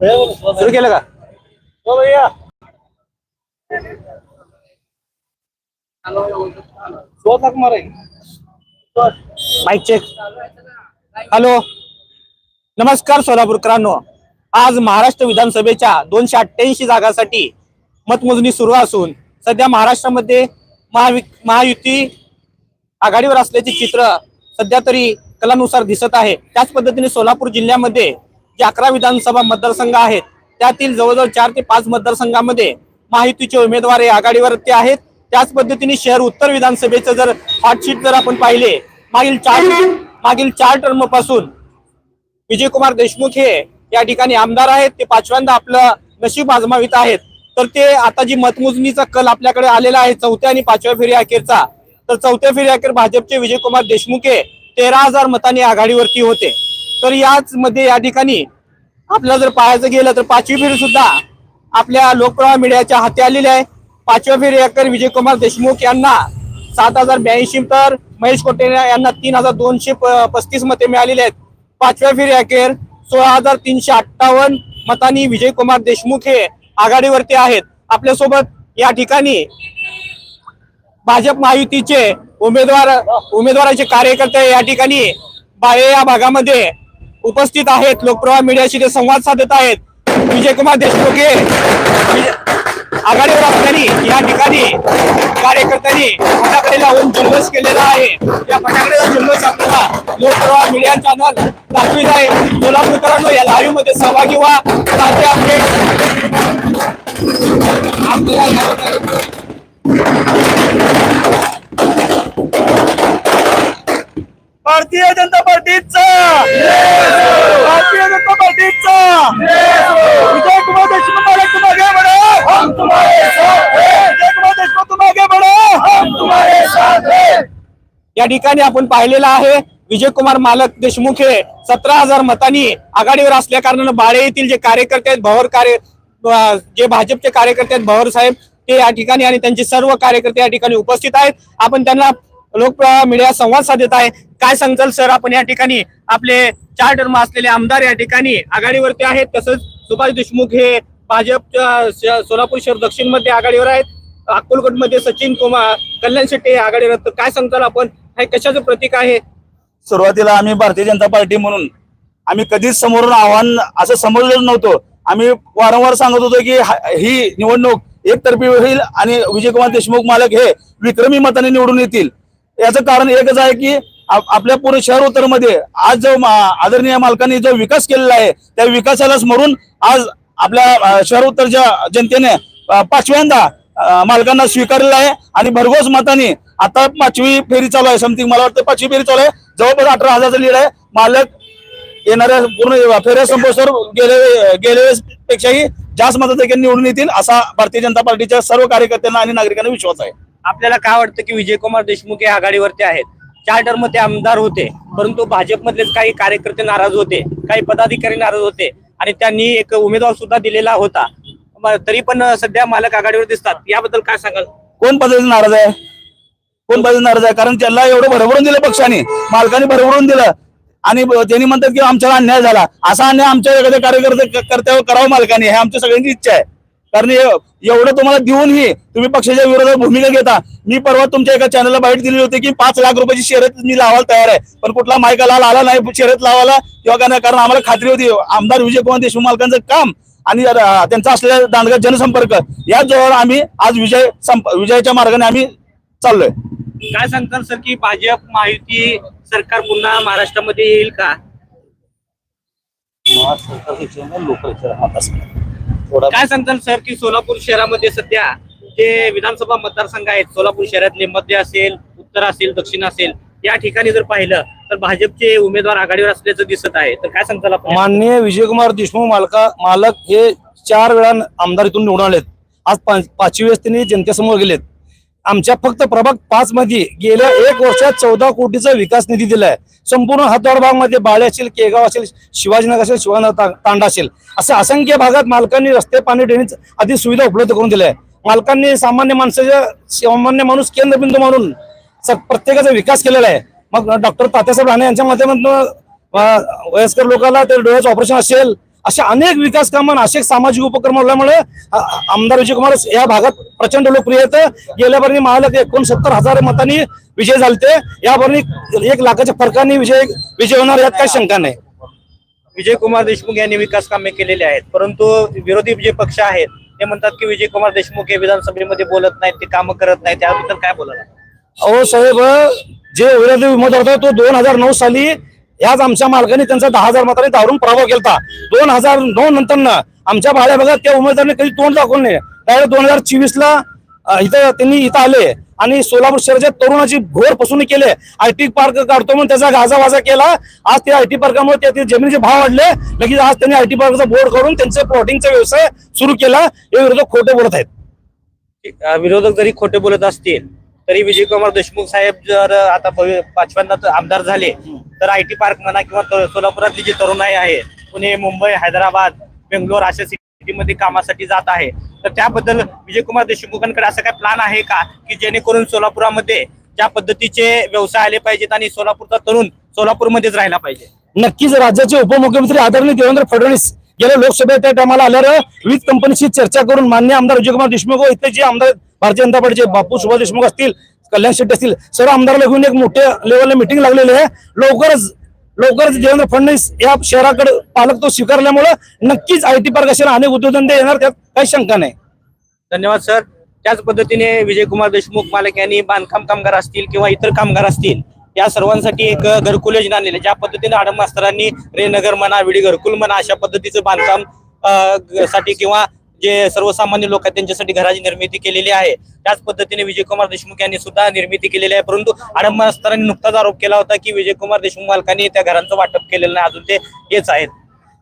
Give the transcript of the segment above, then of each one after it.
सुरू केलं का? माईक चेक हॅलो नमस्कार सोलापूरकरांनो. आज महाराष्ट्र विधानसभेच्या दोनशे अठ्ठ्याऐंशी जागांसाठी मतमोजणी सुरू असून सध्या महाराष्ट्रामध्ये महायुती आघाडीवर असल्याचे चित्र सध्या तरी कलानुसार दिसत आहे. त्याच पद्धतीने सोलापूर जिल्ह्यामध्ये जे अकरा विधानसभा मतदारसंघ आहेत त्यातील जवळजवळ चार ते पाच मतदारसंघामध्ये महायुतीचे उमेदवार हे आघाडीवरती आहेत. त्याच पद्धतीने शहर उत्तर विधानसभेचं जर हॉटशीट जर आपण पाहिले मागील चार मागील चार टर्मपासून विजयकुमार देशमुख हे या ठिकाणी आमदार आहेत. ते पाचव्यांदा आपलं नशीब आजमावित आहेत. तर ते आता जी मतमोजणीचा कल आपल्याकडे आलेला आहे चौथ्या आणि पाचव्या फेरी अखेरचा तर चौथ्या फेरी अखेर भाजपचे विजयकुमार देशमुख हे तेरा हजार मतांनी आघाडीवरती होते. तर याच मध्ये या ठिकाणी आपल्याला जर पाहायचं गेलं तर पाचवी फेरी सुद्धा आपल्या लोकप्रवाह मीडियाच्या हाती आलेली आहे. पाचव्या फेरी विजयकुमार देशमुख यांना सात हजार ब्याऐंशी तर महेश कोटे यांना तीन हजार दोनशे पस्तीस मते मिळालेली आहेत. पाचव्या फेरी अखेर सोळा हजार तीनशे अठ्ठावन्न मतांनी विजयकुमार देशमुख हे आघाडीवरती आहेत. आपल्यासोबत या ठिकाणी भाजप महायुतीचे उमेदवार उमेदवाराचे कार्यकर्ते या ठिकाणी बाळे या भागामध्ये उपस्थित आहेत. लोकप्रवाह मीडियाशी ते संवाद साधत आहेत. विजयकुमार देशमुख हे. आघाडीवर असल्याने या ठिकाणी कार्यकर्त्यांनी फटाकडे लावून जल्लोष केलेला आहे. या फटाकड्याचा जल्लोष आपल्याला लोकप्रवाह मीडिया चॅनल दाखवित आहे. सोलापूरकरांनो या लाईव्हमध्ये सहभागी व्हा. ताजे अपडेट भारतीय जनता पार्टीचा भारतीय जनता पार्टीचा विजय कुमार देशमुख वाले तुम आगे बढ़ो हम तुम्हारे साथ हैं विजय कुमार देशमुख तुम आगे बढ़ो हम तुम्हारे साथ हैं या ठिकाणी आपण पाहिलेलं आहे विजयकुमार मालक देशमुख हे सतरा हजार मतांनी आघाडीवर असल्या कारणानं बाळे येथील जे कार्यकर्ते आहेत भवर कार्य जे भाजपचे कार्यकर्ते आहेत भवर साहेब ते या ठिकाणी आणि त्यांचे सर्व कार्यकर्ते या ठिकाणी उपस्थित आहेत. आपण त्यांना लोकप्रवाह मीडिया संवाद साधत आहे. काय सांगताल सर आपण या ठिकाणी आपले चार टर्म असलेले आमदार या ठिकाणी आघाडीवरती आहेत तसंच सुभाष देशमुख हे भाजपच्या सोलापूर शहर दक्षिणमध्ये आघाडीवर आहेत. अक्कलकोटमध्ये सचिन कुमार कल्याण शेट्टी आघाडीवर काय सांगताल आपण हे कशाचं प्रतीक आहे? सुरुवातीला आम्ही भारतीय जनता पार्टी म्हणून आम्ही कधीच समोरून आव्हान असं समजलं नव्हतं. आम्ही वारंवार सांगत होतो की ही निवडणूक एकतर्फी होईल आणि विजयकुमार देशमुख मालक हे विक्रमी मताने निवडून येतील. याचं कारण एकच आहे की आपल्या पूर्ण शहर उत्तरमध्ये आज जो आदरणीय मालकांनी जो विकास केलेला आहे त्या विकासाला स्मरून आज आपल्या शहर उत्तरच्या जनतेने पाचव्यांदा मालकांना स्वीकारलेला आहे आणि भरघोस मताने आता पाचवी फेरी चालू आहे समथिंग मला वाटतं पाचवी फेरी चालू आहे. जवळपास अठरा हजारचं लीड आहे. मालक येणाऱ्या पूर्ण फेऱ्या संपोसर गेले गेले पेक्षाही जास्त मताधिक्याने निवडून येतील असा भारतीय जनता पार्टीच्या सर्व कार्यकर्त्यांना आणि नागरिकांना विश्वास आहे. आपल्याला काय वाटतं की विजयकुमार देशमुख हे आघाडीवरती आहेत? चार टर्म ते आमदार होते परंतु भाजपमधलेच काही कार्यकर्ते नाराज होते काही पदाधिकारी नाराज होते आणि त्यांनी एक उमेदवार सुद्धा दिलेला होता. तरी पण सध्या मालक आघाडीवर दिसतात. याबद्दल काय सांगाल? कोण पद्धतीने नाराज आहे? कोण पद्धतीने नाराज आहे? कारण त्यांना एवढं भरभरून दिलं पक्षाने. मालकाने भरभरून दिलं. आणि त्यांनी म्हणतात की आमच्याला अन्याय झाला. असा अन्याय आमच्या एखाद्या कार्यकर्ते कर्त्यावर करावं मालकाने हे आमच्या सगळ्यांची इच्छा आहे. कारण एवढं तुम्हाला देऊनही तुम्ही पक्षाच्या विरोधात भूमिका घेता. मी परवा तुमच्या एका चॅनलला बाईट दिली होती की पाच लाख रुपयाची शर्यत मी लावायला तयार आहे. पण कुठला मायका लाल आला नाही शर्यत लावायला किंवा काय नाही. कारण आम्हाला खात्री होती आमदार विजयकुमार देशमुख मालकांचं काम आणि त्यांचा असलेला दांडगा जनसंपर्क. या जोरावर आम्ही आज विजय संप- विजयाच्या मार्गाने आम्ही चाललोय. काय सांगताल सर की भाजप महायुती सरकार पुन्हा महाराष्ट्रामध्ये येईल का? काय सांगताल सर की सोलापूर शहरामध्ये सध्या जे विधानसभा मतदारसंघ आहेत सोलापूर शहरातले मध्य असेल उत्तर असेल दक्षिण असेल या ठिकाणी जर पाहिलं तर भाजपचे उमेदवार आघाडीवर असल्याचं दिसत आहे. तर काय सांगताल आपण? माननीय विजयकुमार देशमुख मालका मालक हे चार वेळा आमदारीतून निवडून आलेत. आज पाच- पाचवी वेळेस त्यांनी जनतेसमोर गेलेत. आमच्या फक्त प्रभाग पाच मध्ये गेल्या एक वर्षात चौदा कोटीचा विकास निधी दिलाय. संपूर्ण हातवाड भागमध्ये बाळे असेल केगाव असेल शिवाजीनगर असेल शिवाजीनगर तांडा असेल. असे असंख्य भागात मालकांनी रस्ते पाणी ड्रेनेज आदी सुविधा उपलब्ध करून दिल्या आहे मालकांनी सामान्य माणसाच्या सामान्य माणूस केंद्रबिंदू म्हणून प्रत्येकाचा विकास केलेला आहे. मग डॉक्टर तात्यासाहेब राणे यांच्या माध्यमातून वयस्कर लोकांना ते डोळ्याचं ऑपरेशन असेल अशा अनेक विकास कामं आणि असे सामाजिक उपक्रम असल्यामुळे आमदार विजयकुमार या भागात प्रचंड लोकप्रिय आहेत. गेल्या बरणी महाराज एकोणसत्तर हजार मतांनी विजय झालते. या बरणी एक लाखाच्या फरकाने विजय विजय होणार यात काही शंका नाही. विजयकुमार देशमुख यांनी विकास कामे केलेली आहेत. परंतु विरोधी जे पक्ष आहेत ते म्हणतात की विजयकुमार देशमुख हे विधानसभेमध्ये बोलत नाहीत ते कामं करत नाहीत. त्याबद्दल काय बोलायला अहो साहेब जे विरोधी उमेदवार होता तो दोन हजार नऊ साली याच आमच्या मालकाने त्यांचा दहा हजार मताने दारून पराभव केला दोन हजार नऊ नंतर ना आमच्या भाड्या भागात त्या उमेदवाराने कधी तोंड दाखवलं नाही. त्यावेळेस दोन हजार चोवीस ला इथं त्यांनी इथं आले आणि सोलापूर शहराच्या तरुणाची घोर फसवणूक केले. आयटी पार्क काढतो म्हणून त्याचा गाजावाजा केला. आज त्या आयटी पार्कामुळे त्या जमिनीचे भाव वाढले. लगेच आज त्यांनी आयटी पार्कचा बोर्ड काढून त्यांचे प्लॉटिंगचा व्यवसाय सुरू केला. हे विरोधक खोटे बोलत आहेत. विरोधक जरी खोटे बोलत असतील तरी विजयकुमार देशमुख साहेब जर आता पाचव्यांदा आमदार झाले तर आय टी पार्क म्हणा किंवा सोलापुरातली जी तरुणाई आहे पुणे मुंबई हैदराबाद बेंगलोर अशा सिटीमध्ये कामासाठी जात आहे तर त्याबद्दल विजयकुमार देशमुखांकडे असा काय प्लॅन आहे का? की जेणेकरून सोलापुरामध्ये ज्या पद्धतीचे व्यवसाय आले पाहिजेत आणि सोलापूरचा तरुण सोलापूरमध्येच राहिला पाहिजे? नक्कीच राज्याचे उपमुख्यमंत्री आदरणीय देवेंद्र फडणवीस गेल्या लोकसभेत त्या टायमाला आल्यावर वीज कंपनीशी चर्चा करून मान्य आमदार विजयकुमार देशमुख व इथे जे आमदार भारतीय जनता पार्टीचे बापू सुभाष देशमुख असतील कल्याण शेट्टी असतील सर्व आमदाराला घेऊन एक मोठ्या लेवलला मिटिंग लागलेली आहे. लवकरच लवकरच देवेंद्र फडणवीस या शहराकडे पालक तो स्वीकारल्यामुळे नक्कीच आय टी पार्क असेल अनेक उद्योगधंदे येणार त्यात काही शंका नाही. धन्यवाद सर. त्याच पद्धतीने विजयकुमार देशमुख मालक यांनी बांधकाम कामगार असतील किंवा इतर कामगार असतील या सर्वांसाठी एक घरकुल योजना आणलेली ज्या पद्धतीने आडम मास्तरांनी रेनगर म्हणा विडी घरकुल म्हणा अशा पद्धतीचं बांधकामसाठी किंवा जे सर्वसामान्य लोक आहेत त्यांच्यासाठी घराची निर्मिती केलेली आहे. त्याच पद्धतीने विजयकुमार देशमुख यांनी सुद्धा निर्मिती केलेली आहे. परंतु आडम मास्तरांनी नुकताच आरोप केला होता की विजयकुमार देशमुख मालकांनी त्या घरांचं वाटप केलेलं नाही. अजून ते हेच आहेत.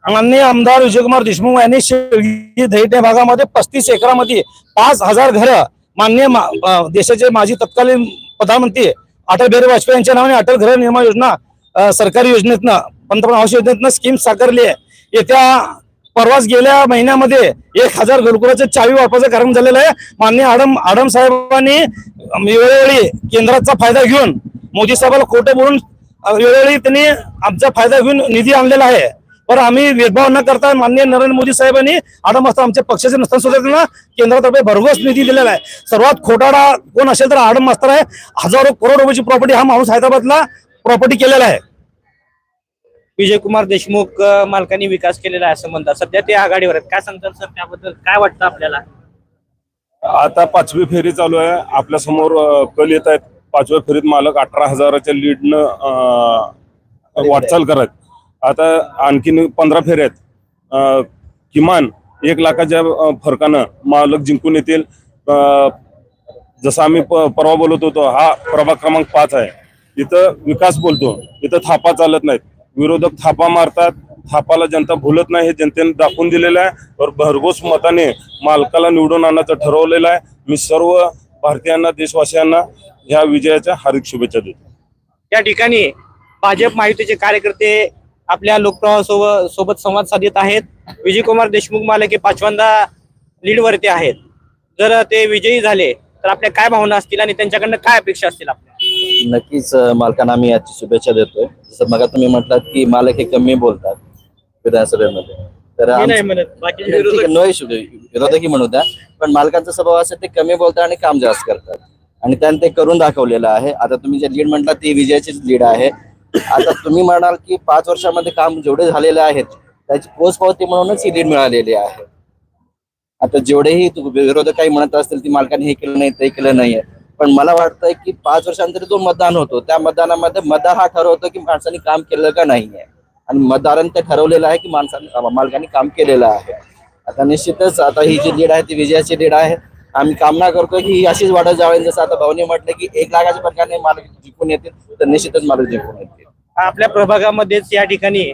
माननीय आमदार विजयकुमार देशमुख यांनी शेवगी दैठे भागामध्ये पस्तीस एकरामध्ये पाच हजार घरं माननीय मा- देशाचे माजी तत्कालीन प्रधानमंत्री अटल बिहारी वाजपेयी यांच्या नावाने अटल घर निर्माण योजना सरकारी योजनेतनं पंतप्रधान आवास योजनेतनं स्कीम साकारली आहे. येत्या परवाच गेल्या महिन्यामध्ये एक हजार घरकुलाचे चावी वापराचं कारण झालेलं आहे. माननीय आडम आडम साहेबांनी वेळोवेळी केंद्राचा फायदा घेऊन मोदी साहेबाला खोटं बोलून वेळोवेळी त्यांनी आमचा फायदा घेऊन निधी आणलेला आहे. पण आम्ही भेदभाव न करता माननीय नरेंद्र मोदी साहेबांनी आडम असता आमच्या पक्षाचे नसताना सुद्धा त्यांना केंद्रातर्फे भरघोस निधी दिलेला आहे. सर्वात खोटाडा कोण असेल तर आडम मास्तर आहे. हजारो करोड रुपयाची प्रॉपर्टी हा माणूस हैदराबादला प्रॉपर्टी केलेला आहे. विजयकुमार देशमुख मालकांनी विकास केलेला आहे असं म्हणतात. सध्या ते आघाडीवर आहेत. काय सांगतात सर त्याबद्दल? काय वाटतं आपल्याला? आता पाचवी फेरी चालू आहे. आपल्यासमोर कल येत आहेत. पाचव्या फेरीत मालक अठरा हजाराच्या लीडनं वाटचाल करत. आता आणखीन पंधरा फेऱ्या आहेत. किमान एक लाखाच्या फरकानं मालक जिंकून येतील. जसं आम्ही परवा बोलत होतो हा प्रभाग क्रमांक पाच आहे. इथं विकास बोलतो. इथं थापा चालत नाहीत. विरोधक थापा मारतात. थापाला जनता भुलत नाही हे जनतेने दाखवून दिलेलं आहे. और भरघोस मताने मालकाला निवडून आणायचं ठरवलेलं आहे. मी सर्व भारतीयांना देशवासियांना ह्या विजयाच्या हार्दिक शुभेच्छा देतो. त्या ठिकाणी भाजप महायुतीचे कार्यकर्ते आपल्या लोकप्रवाहासोबत सोबत संवाद साधित आहेत. विजयकुमार देशमुख मालक हे पाचव्यांदा लीडवरती आहेत. जर ते विजयी झाले तर आपल्या काय भावना असतील आणि त्यांच्याकडनं काय अपेक्षा असतील आपण नक्कीच मालकांना आम्ही याची शुभेच्छा देतोय. जसं मग तुम्ही म्हटलात की मालक हे कमी बोलतात विधानसभेमध्ये. तर विरोधक विरोधकही म्हणू द्या. पण मालकांचा स्वभाव असेल ते कमी बोलतात आणि काम जास्त करतात. आणि त्यांनी ते करून दाखवलेलं आहे. आता तुम्ही जे लीड म्हटलात ती विजयाचीच लीड आहे. आता तुम्ही म्हणाल की पाच वर्षामध्ये काम जेवढे झालेले आहेत त्याची पोचपावती म्हणूनच ही लीड मिळालेली आहे. आता जेवढेही तु- विरोधक काही म्हणत असतील की मालकाने हे केलं नाही ते केलं नाहीये. पण मला वाटतंय की पाच वर्षांतरी जो मतदान होतो त्या मतदानामध्ये मतदार हा ठरवतो की माणसाने काम केलं का नाहीये. आणि मतदारांनी ते ठरवलेलं आहे की माणसाने मालकाने काम केलेलं आहे. आता निश्चितच आता ही जी लीड आहे ती विजयाची लीड आहे. आम्ही कामना करतो की ही अशीच वाढत जावी जसं आता भाऊने म्हटलं की एक लाखाच्या प्रकारे मालक जिंकून येतील तर निश्चितच मालक जिंकून येतील. आपल्या प्रभागामध्येच या ठिकाणी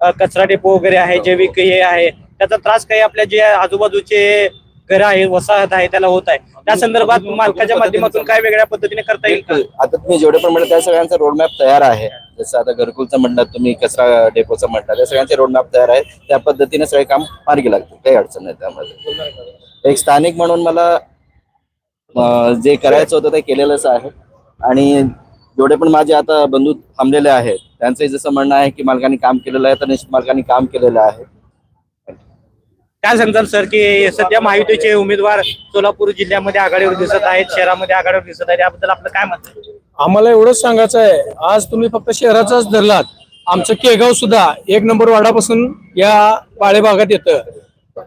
कचरा डेपो वगैरे आहे जैविक हे आहे. त्याचा त्रास काही आपल्या जे आजूबाजूचे घर आहे वसाहत आहे त्याला होत आहे. त्या संदर्भात मालकाच्या माध्यमातून काय वेगळ्या पद्धतीने करता येईल का? आता तुम्ही जेवढे पण म्हणलं त्या सगळ्यांचा रोडमॅप तयार आहे. जसं आता घरकुलचं म्हणलं तुम्ही कचरा डेपोचं म्हटलं त्या सगळ्यांचे रोडमॅप तयार आहे. त्या पद्धतीने सगळे काम मार्गी लागतील. काही अडचण नाही त्यामध्ये. एक स्थानिक म्हणून मला जे करायचं होतं ते केलेलंच आहे. आणि जेवढे पण माझे आता बंधू थांबलेले आहेत त्यांचंही जसं म्हणणं आहे की मालकाने काम केलेलं आहे तर निश्चित मालकाने काम केलेलं आहे. काय सांगताल सर की सध्या महायुतीचे उमेदवार सोलापूर जिल्ह्यामध्ये आघाडीवर दिसत आहेत शहरामध्ये आघाडीवर दिसत आहेत याबद्दल आपलं काय मत आहे? आम्हाला एवढंच सांगायचं आहे आज तुम्ही फक्त शहराचाच धरलात. आमचं केगाव सुद्धा एक नंबर वाडापासून या पाळे भागात येतं.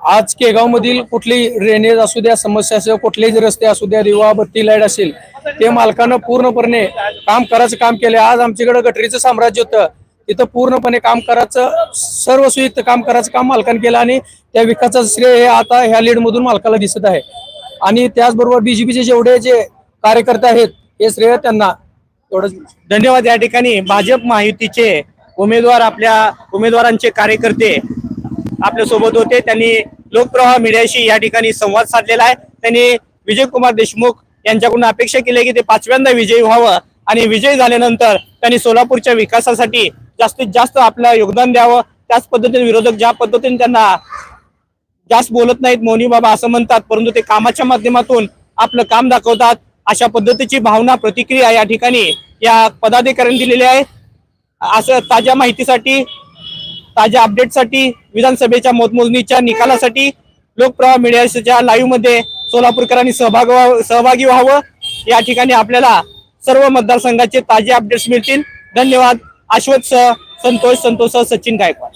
आज केगाव मधील कुठली ड्रेनेज असू द्या समस्या असो कुठलेही रस्ते असू द्या रिवा बत्ती लाइट असेल ते मालकानं पूर्णपणे काम करायचं काम केले आज आमच्याकडे गटरीचं साम्राज्य होतं. तिथं पूर्णपणे काम करायचं सर्व सुयुक्त काम करायचं काम मालकाने केलं आणि त्या विकासाचं श्रेय हे आता ह्या लीड मधून मालकाला दिसत आहे. आणि त्याचबरोबर बीजेपीचे जेवढे जे कार्यकर्ते आहेत हे श्रेय त्यांना. एवढंच. धन्यवाद. या ठिकाणी भाजप महायुतीचे उमेदवार आपल्या उमेदवारांचे कार्यकर्ते आपल्यासोबत होते. त्यांनी लोकप्रवाह मीडियाशी या ठिकाणी संवाद साधलेला आहे. त्यांनी विजयकुमार देशमुख यांच्याकडून अपेक्षा केली की ते पाचव्यांदा विजयी व्हावं. आणि विजयी झाल्यानंतर त्यांनी सोलापूरच्या विकासासाठी जास्तीत जास्त आपलं योगदान द्यावं. त्याच पद्धतीने विरोधक ज्या पद्धतीने त्यांना जास्त बोलत नाहीत मोनी बाबा असं म्हणतात परंतु ते कामाच्या माध्यमातून आपलं काम दाखवतात अशा पद्धतीची भावना प्रतिक्रिया या ठिकाणी या पदाधिकाऱ्यांनी दिलेली आहे. असं ताज्या माहितीसाठी ताज्या अपडेटसाठी विधानसभेच्या मतमोजणीच्या निकालासाठी लोकप्रवाह मीडियाच्या लाईव्हमध्ये सोलापूरकरांनी सहभाग सहभागी व्हावं. या ठिकाणी आपल्याला सर्व मतदारसंघाचे ताजे अपडेट्स मिळतील. धन्यवाद. अश्वत संतोष संतोष सचिन गायकवाड.